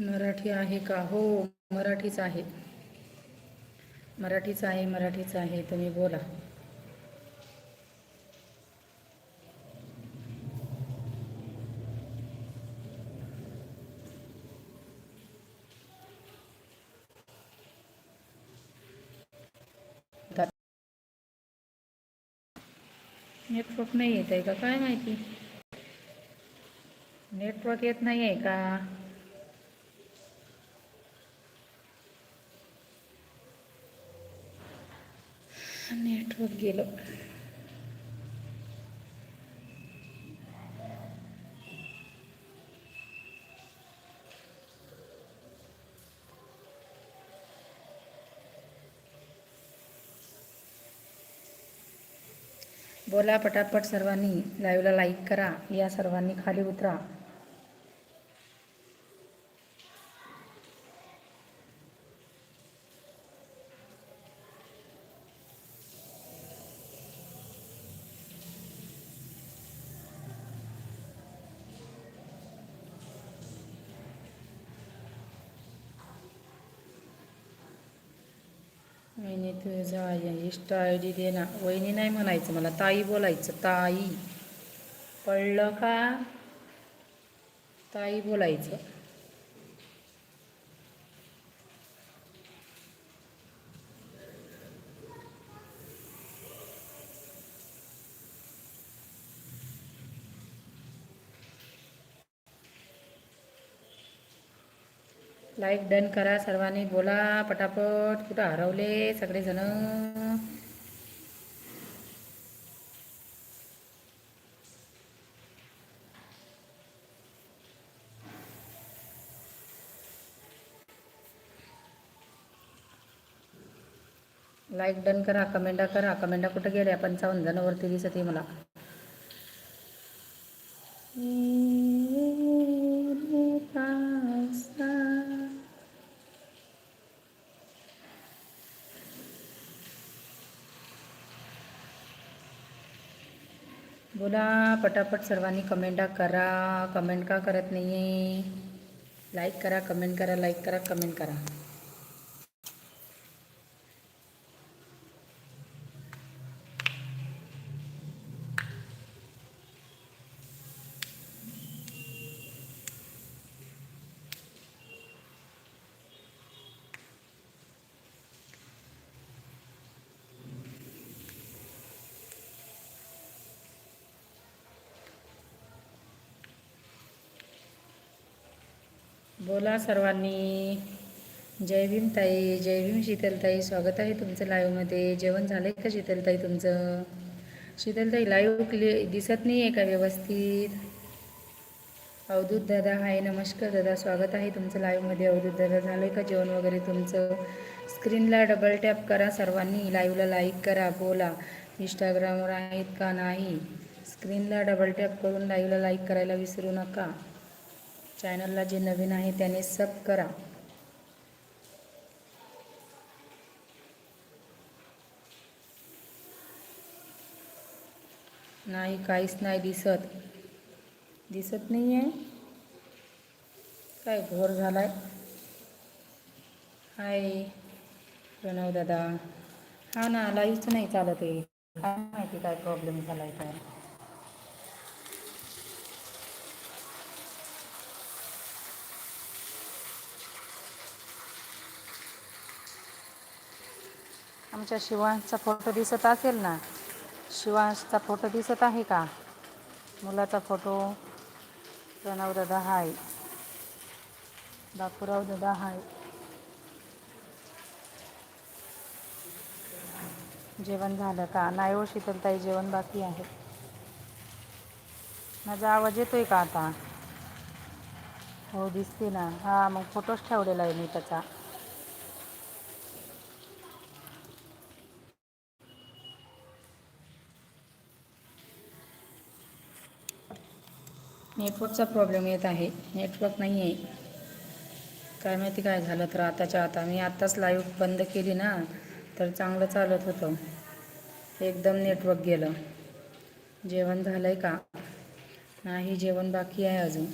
मराठी आहे का? हो मराठीच आहे. मराठीच आहे मराठीच आहे. तुम्ही बोला. नेटवर्क नाही येत आहे का? काय माहिती? नेटवर्क येत नाही आहे का? नेटवर्क गेलं बोला पटापट सर्वांनी लाईव्हला लाईक करा या सर्वांनी खाली उतरा वहिनी तुझा इष्ट आय डी दे ना वहिनी नाही म्हणायचं मला ताई बोलायचं ताई. पडलं का? ताई बोलायचं. लाईक डन करा सर्वांनी. बोला पटापट. कुठं हरवले सगळेजण? लाईक डन करा कमेंटा करा. कमेंटा कुठं गेल्या? पंचावन्न जण दिसत आहे मला. बोला पटापट सर्वांनी कमेंटा करा. कमेंट का करत नाही आहे लाईक करा कमेंट करा लाईक करा कमेंट करा. बोला सर्वांनी. जय भीमताई जय भीम शीतलताई. स्वागत आहे तुमचं लाईव्हमध्ये जेवण झालं आहे का शीतलताई तुमचं? शीतलताई लाईव्ह क्लि दिसत नाही आहे का व्यवस्थित? अवधूत दादा हाय नमस्कार दादा. स्वागत आहे तुमचं लाईव्हमध्ये अवधूत दादा झालं आहे का जेवण वगैरे तुमचं? स्क्रीनला डबल टॅप करा सर्वांनी. लाईव्हला लाईक करा बोला. इंस्टाग्रामवर आहेत का नाही? स्क्रीनला डबल टॅप करून लाईव्हला लाईक करायला विसरू नका. चॅनलला जे नवीन आहे त्याने सब करा. नाही, काहीच नाही दिसत. दिसत नाही आहे काय घोर झालाय? हाय प्रणव दादा हा ना लाईव्हच नाही चालत आहे. काय प्रॉब्लेम आमच्या शिवांचा फोटो दिसत असेल ना? शिवांचा फोटो दिसत आहे का? मुलाचा फोटो. प्रणव दादा हाय बापूराव दादा हाय जेवण झालं का? नाही हो शीतलताई जेवण बाकी आहे. माझा आवाज येतोय का आता? हो दिसते ना. हा मग फोटोच ठेवलेला आहे मी त्याचा. नेटवर्कचा प्रॉब्लेम येत आहे. नेटवर्क नाही आहे काय माहिती काय झालं तर आताच्या आता. मी आत्ताच लाईव्ह बंद केली ना तर चांगलं चालत होतं. एकदम नेटवर्क गेलं. जेवण झालं आहे का? नाही जेवण बाकी आहे अजून.